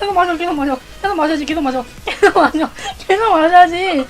계속 마셔 계속 마셔 계속 마셔야지 계속 마셔 계속 마셔 계속 마셔야지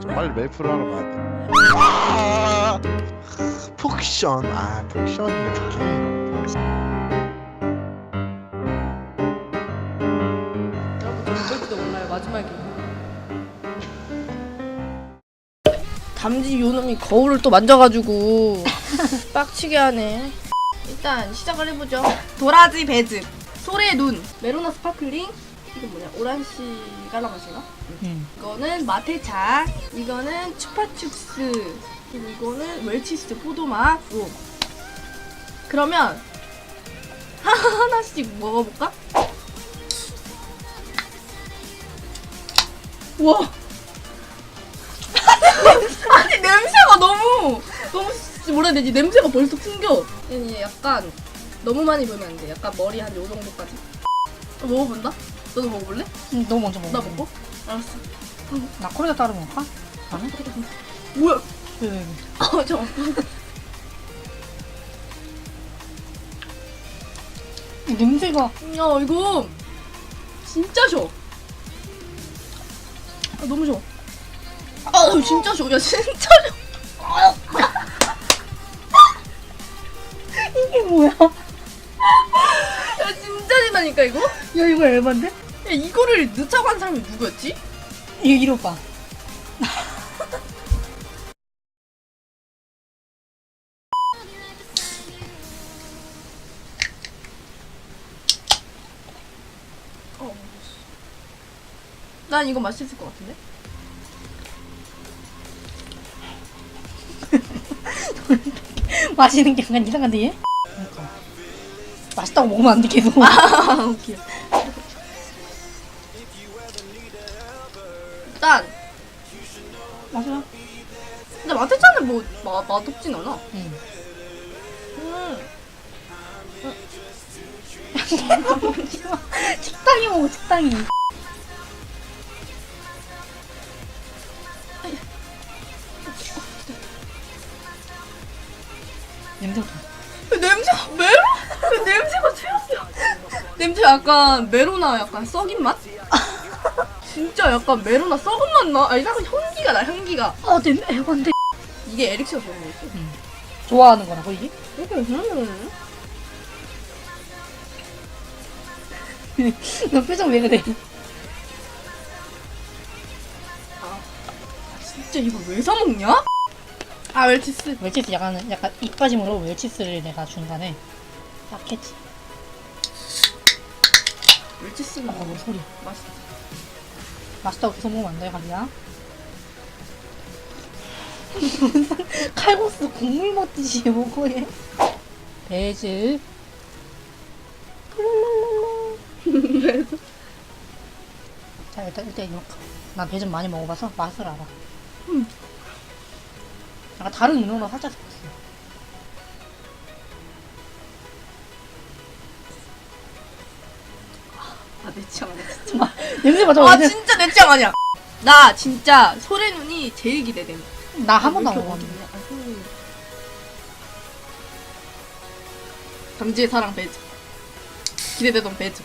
좀 빨리 메이플 하러 가야 돼. 아, 폭션. 아, 폭션이 이렇게. 마지막에 담지 요놈이 거울을 또 만져가지고 빡치게 하네 일단 시작을 해보죠 도라지 배즙 소래 눈 메로나 스파클링 이건 뭐냐 오란시 깔라맛인가? 응. 이거는 마테차 이거는 추파춥스 그리고 이거는 웰치스 포도맛 오. 그러면 하나씩 먹어볼까? 와 아니 냄새가 너무 너무 씨, 뭐라 해야 되지 냄새가 벌써 풍겨 아니 약간 너무 많이 보면 안 돼 약간 머리 한 요 정도까지 어, 먹어본다? 너도 먹어볼래? 응, 너 먼저 먹어 나 먹고? 알았어 나 코리아 따로 먹을까? 나는? 뭐야 왜, 왜, 왜. 어, 저 이 냄새가 야 이거 진짜 셔. 아, 너무 셔. 아 진짜 셔. 야 진짜 셔. 이게 뭐야 야 진짜 진다니까 이거? 야 이거 에반데? 야 이거를 넣자고 한 사람이 누구였지? 이거 이리 오 난 이거 맛있을 것 같은데? 마시는 게 약간 이상한데 얘? 그러니까 맛있다고 먹으면 안 돼 계속 아 웃겨. 일단 맞아 근데 마테차는 뭐 마, 맛없진 않아. 응. 음. 식당이 먹어 식당이 냄새 어떠 냄새가 메로? 냄새가 최악이야. 냄새 약간 메로나 약간 썩인 맛? 진짜 약간 메로나 썩은 맛 나. 아니 약간 향기가 나 향기가. 아 냄새 에반데 이게 에릭시가 좋은 거였어. 좋아하는 거라고 이게? 음. 너 표정 왜 그래 아 진짜 이거 왜 사 먹냐? 아 웰치스. 웰치스 약간 약간 입빠짐으로 웰치스를 내가 중간에 딱 했지 웰치스는 어, 뭐 소리 맛있어. 맛있다고 계속 먹으면 안 돼, 가비야. 칼국수 국물 먹듯이 먹어, 얘. 배즙. 자, 일단, 일단 이렇게. 난 배즙 많이 먹어봐서 맛을 알아. 음. 약간 다른 음료랑 살짝 섞었어. 아 내 취향 아니야. 정말, 냄새 맡아, 아 아, 진짜 내 취향 아니야. 나 진짜 소래 눈이 제일 기대됨. 나한 번도 안 먹었는데. 아이고. 당지의 사랑 배즈. 기대되던 배즈.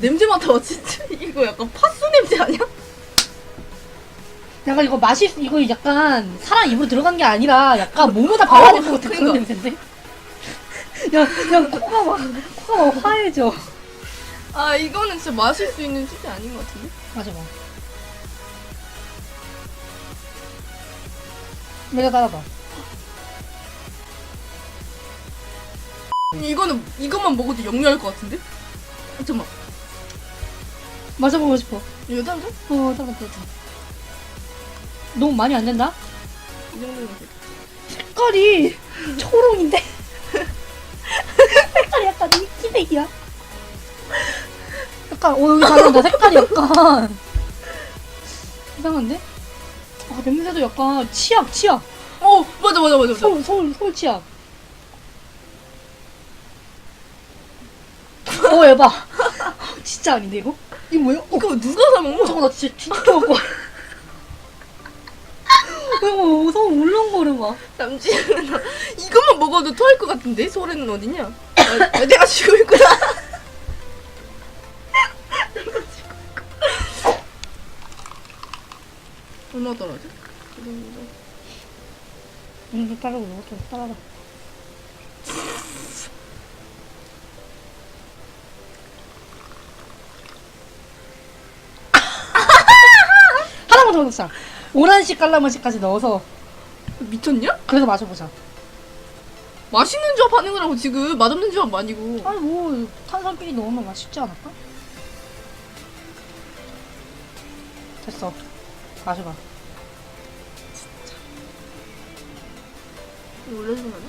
냄새 맡아봐 진짜 이거 약간 파스 냄새 아니야? 약간 이거 맛이, 이거 약간 사람 입으로 들어간 게 아니라 약간 몸에다 발라야 될 것 같은 그런 그러니까. 냄새인데? 야, 야, 코가 막, 코가 막 화해져. 아 이거는 진짜 마실 수 있는 술이 아닌 것 같은데? 맞아, 봐. 내가 따라봐. 이거는 이것만 먹어도 영리할 것 같은데? 아, 잠깐만 마셔보고 싶어. 이거 돼? 어, 따라봐, 따라봐. 너무 많이 안 된다? 이 정도면 돼. 색깔이 초록인데? 색깔이 약간 이끼색이야. 약간, 어, 여기 다른다. 색깔이 약간. 이상한데? 아, 냄새도 약간 치약, 치약. 어 맞아 맞아 맞아 맞아 서울, 서울, 서울 치약. 어 에바. 진짜 아닌데 이거? 이거 뭐야? 어, 이거 누가 사 먹어? 잠깐 나 진짜 진짜 갖고. 이거 손 울렁거려 봐. 남지는 이것만 먹어도 토할 것 같은데 소래는 어디냐? 아, 내가 지고 있구나. 내가 지고 있구나. 얼마 떨어져? 이거 따라고 이것도 따라가. 더 넣자. 오란씨 깔라맛이까지 넣어서 미쳤냐? 그래서 마셔보자. 맛있는 조합 하는 거라고 지금 맛없는 조합 아니고. 아니 뭐 탄산끼리 넣으면 맛있지 않을까? 됐어. 마셔봐. 이거 올려주면 안 돼?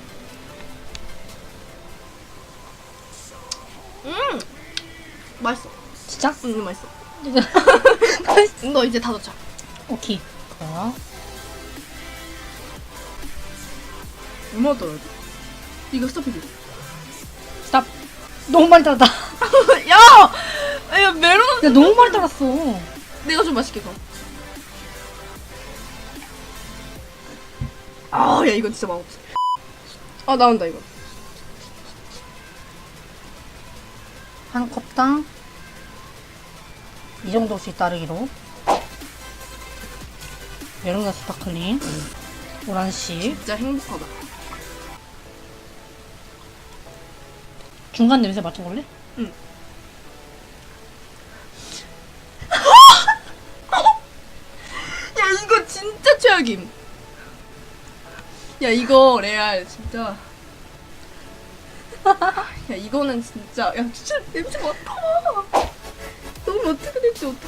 음! 맛있어. 진짜? 응, 이거 맛있어. 이거 이제 다 넣자. 오케이. 좋아. 얼마 떨어져? 이거 스톱해줘. 스탑. 너무 많이 따랐다. 야! 야, 메론 야 너무 많이 따랐어. 내가 좀 맛있게 가. 아, 야, 이건 진짜 맛없어. 아, 나온다, 이거. 한 컵당 이 정도씩 따르기로. 메론과 스파클링. 오란씨. 진짜 행복하다. 중간 냄새 맡아볼래? 야, 이거 진짜 최악임. 야, 이거 레알, 진짜. 야, 이거는 진짜. 야, 진짜 냄새 맡아. 너무 어떻게 될지 어떡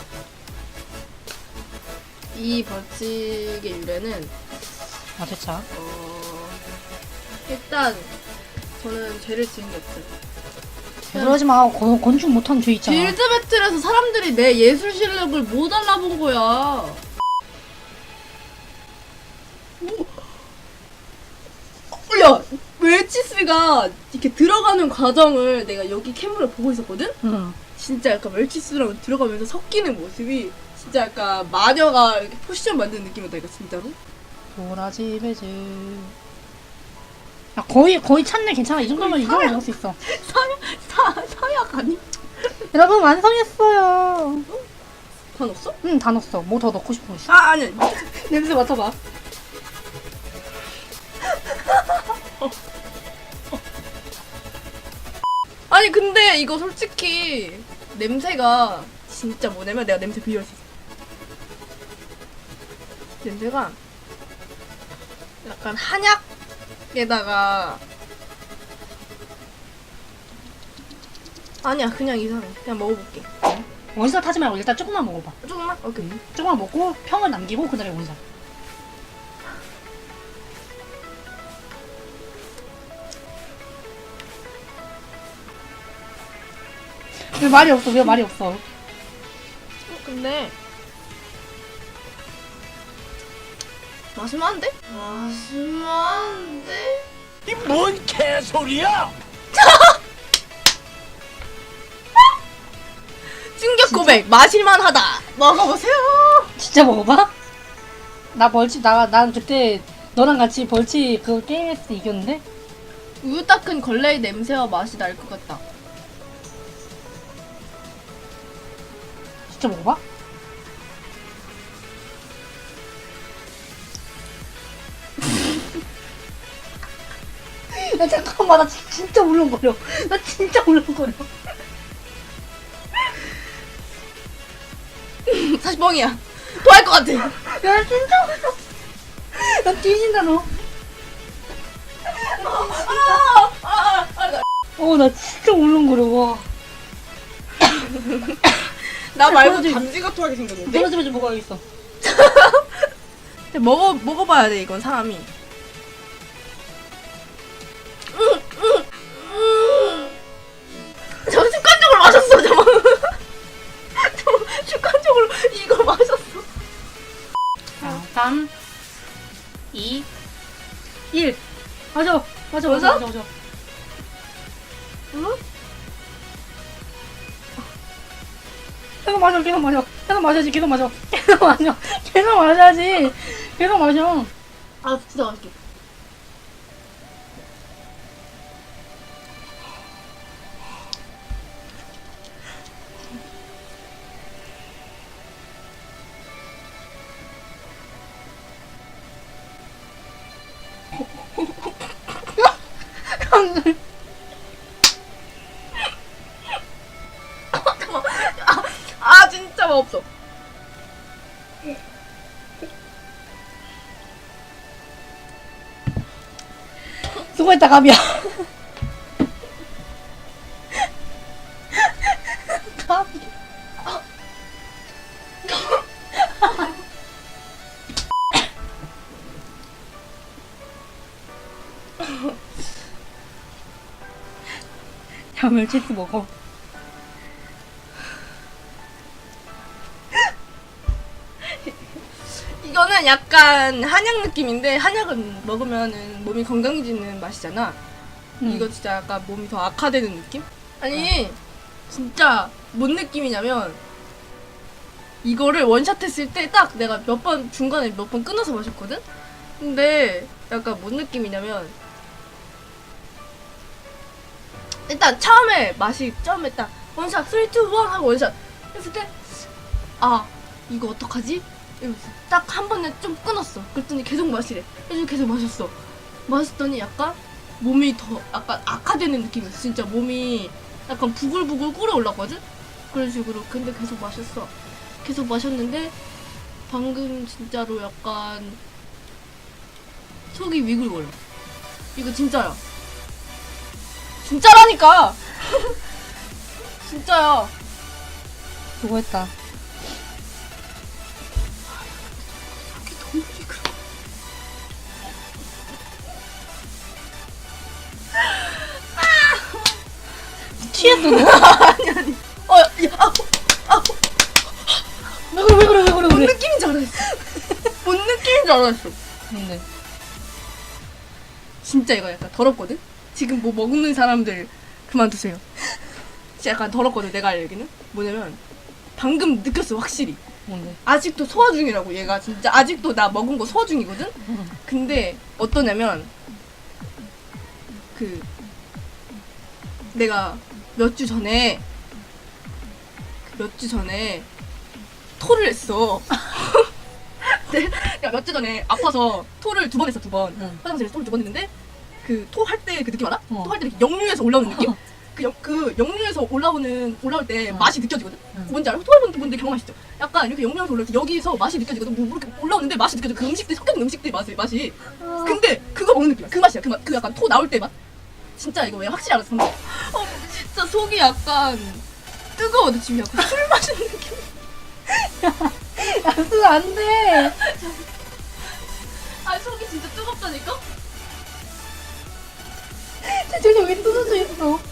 이 벌칙의 유래는 아, 됐자. 어, 일단 저는 죄를 지은 게 없어요. 그러지 마. 건, 건축 못하는 죄 있잖아. 빌드 배틀에서 사람들이 내 예술 실력을 못 알아본 거야. 오. 야, 웰치스가 이렇게 들어가는 과정을 내가 여기 캠으로 보고 있었거든? 응. 진짜 약간 웰치스랑 들어가면서 섞이는 모습이 진짜 약간 마녀가 이렇게 포지션 만드는 느낌이다, 이거 진짜로. 도라지 배즈. 야, 거의, 거의 찾네. 괜찮아. 이 정도면, 이 정도면 먹을 수 있어. 사, 사약 아니? 여러분, 완성했어요. 다 넣었어? 응, 다 넣었어. 뭐 더 넣고 싶은 거 있어? 아, 아니. 냄새 맡아봐. 아니 근데 이거 솔직히 냄새가 진짜 뭐냐면 내가 냄새 비교할 수 있어. 냄새가 약간 한약에다가 아니야 그냥 이상해. 그냥 먹어볼게. 원샷 하지 말고 일단 조금만 먹어봐. 조금만? 오케이. 조금만 먹고 평을 남기고 그다음에 원샷. 왜 말이 없어? 왜 말이 없어? 어, 근데 마시면 안 돼? 마시면 안 돼? 뭔 개소리야! 충격 고백 마실만 하다. 먹어보세요. 진짜 먹어봐? 나 벌칙 나난 그때 너랑 같이 벌칙 그 게임했을 때 이겼는데 우유 닦은 걸레의 냄새와 맛이 날 것 같다. 진짜 먹어봐? 야 잠깐만 나 지- 진짜 울렁거려 나 진짜 울렁거려 사실 뻥이야. 토할 것 같아. 야 진짜 울어 나 뒤진다 너 어, 나 진짜 울렁거려, 와. 나 말고 떨어지- 단지가 토하게 생겼는데? 떨어지면 좀 먹어야겠어. 근데 먹어 먹어봐야 돼 이건 사람이. 3, 2, 1. 맞아, 맞아, 맞아, 맞아, 맞아. 응? 계속 마셔, 계속 마셔. 계속 마셔야지, 계속 마셔. 계속 마셔. 계속 마셔야지. 계속 마셔. 아, 진짜 맛있게. 아 진짜 맛 없어. 수고했다 가비야 야 멸치스 먹어 이거는 약간 한약 느낌인데 한약은 먹으면은 몸이 건강해지는 맛이잖아. 응. 이거 진짜 약간 몸이 더 악화되는 느낌? 아니 진짜 뭔 느낌이냐면 이거를 원샷 했을 때 딱 내가 몇 번 중간에 몇 번 끊어서 마셨거든? 근데 약간 뭔 느낌이냐면 일단 처음에 맛이 처음에 딱 원샷 3, 2, 1 하고 원샷 했을 때 아 이거 어떡하지? 이러면서 딱 한 번에 좀 끊었어 그랬더니 계속 마시래 그래서 계속 마셨어 마셨더니 약간 몸이 더 약간 악화되는 느낌이었어. 진짜 몸이 약간 부글부글 끓어올랐거든? 그런 식으로. 근데 계속 마셨어. 계속 마셨는데 방금 진짜로 약간 속이 위글거려. 이거 진짜야. 진짜라니까! 진짜야. 너무 위글거려. 취했어 너? 어, 야, 아, 왜 그래 왜 그래 왜 그래 왜뭔 그래 느낌인 줄 알았어. 뭔 느낌인 줄 알았어. 근데 진짜 이거 약간 더럽거든? 지금 뭐 먹는 사람들 그만두세요. 진짜 약간 더럽거든, 내가 알기는. 뭐냐면, 방금 느꼈어, 확실히. 뭔데 아직도 소화 중이라고, 얘가. 진짜 아직도 나 먹은 거 소화 중이거든? 근데, 어떠냐면, 그, 내가 몇 주 전에, 그몇주 전에, 토를 했어. 네, 몇주 전에 아파서 토를 두 번 했어, 두 번. 응. 화장실에서 토를 두 번 했는데 그 토할 때 그 느낌 알아? 어. 토할때 역류에서 올라오는 느낌? 그, 역, 그 역류에서 올라오는 올라올 때 어. 맛이 느껴지거든. 응. 뭔지 알아? 토해보는 분들 경험하시죠? 약간 이렇게 역류에서 올라올 때 여기서 맛이 느껴지거든. 뭐, 뭐 이렇게 올라오는데 맛이 느껴져. 그 음식들 섞여 있는 음식들 맛이 맛이. 근데 그거 먹는 느낌이야. 그 맛이야. 그 맛. 그 약간 토 나올 때 맛. 진짜 이거 왜 확실히 알았어. 근데 어 진짜 속이 약간 뜨거워. 지금 약간 술 마시는 느낌. 야수 안돼 아 속이 진짜 뜨겁다니까? 저기 왜 뜯어져 있어